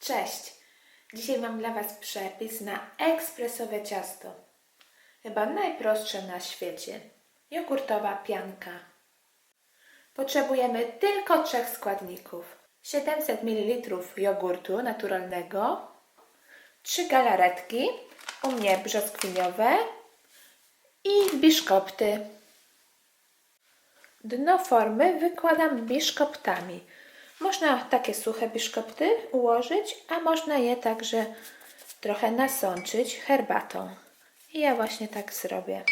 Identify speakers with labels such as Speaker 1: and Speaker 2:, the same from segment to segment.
Speaker 1: Cześć! Dzisiaj mam dla Was przepis na ekspresowe ciasto. Chyba najprostsze na świecie. Jogurtowa pianka. Potrzebujemy tylko trzech składników. 700 ml jogurtu naturalnego, 3 galaretki, u mnie brzoskwiniowe i biszkopty. Dno formy wykładam biszkoptami. Można takie suche biszkopty ułożyć, a można je także trochę nasączyć herbatą. I ja właśnie tak zrobię.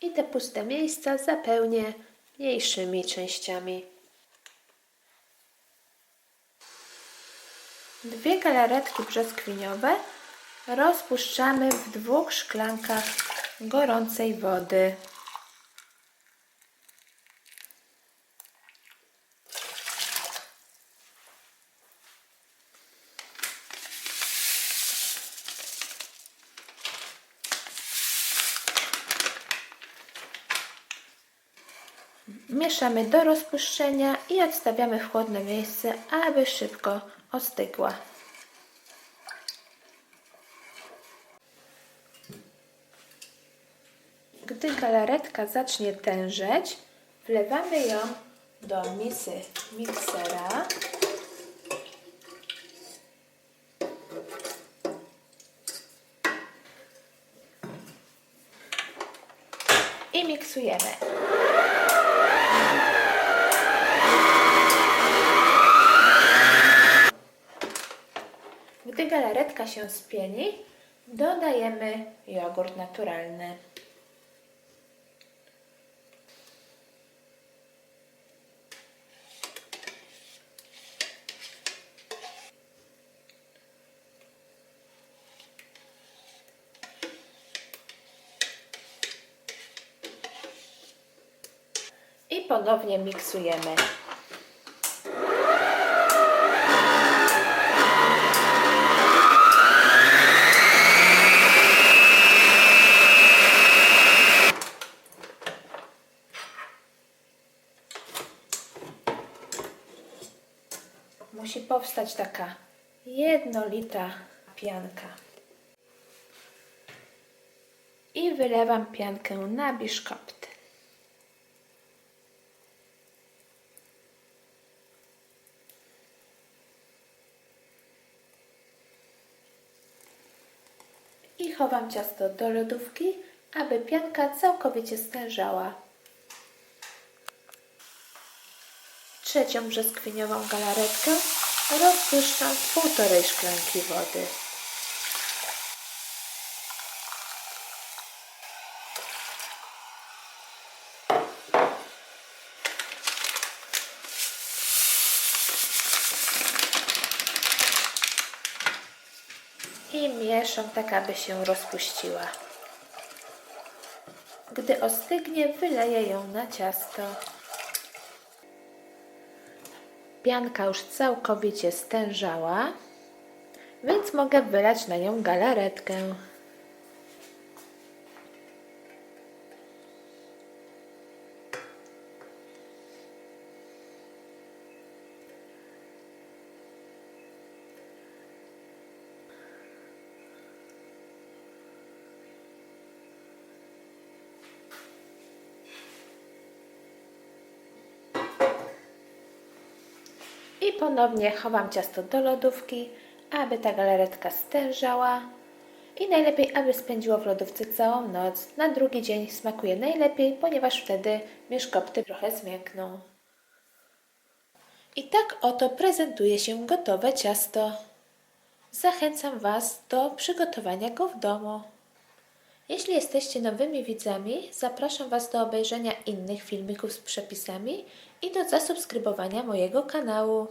Speaker 1: I te puste miejsca zapełnię mniejszymi częściami. Dwie galaretki brzoskwiniowe rozpuszczamy w dwóch szklankach gorącej wody. Mieszamy do rozpuszczenia i odstawiamy w chłodne miejsce, aby szybko ostygła. Gdy galaretka zacznie tężeć, wlewamy ją do misy miksera. I miksujemy. Gdy galaretka się spieni, dodajemy jogurt naturalny. I ponownie miksujemy. Musi powstać taka jednolita pianka. I wylewam piankę na biszkopty. I chowam ciasto do lodówki, aby pianka całkowicie stężała. Trzecią brzoskwiniową galaretkę rozpuszczam w półtorej szklanki wody. I mieszam tak, aby się rozpuściła. Gdy ostygnie, wyleję ją na ciasto. Pianka już całkowicie stężała, więc mogę wylać na nią galaretkę. Ponownie chowam ciasto do lodówki, aby ta galaretka stężała i najlepiej, aby spędziło w lodówce całą noc. Na drugi dzień smakuje najlepiej, ponieważ wtedy mieszkopty trochę zmiękną. I tak oto prezentuje się gotowe ciasto. Zachęcam Was do przygotowania go w domu. Jeśli jesteście nowymi widzami, zapraszam Was do obejrzenia innych filmików z przepisami i do zasubskrybowania mojego kanału.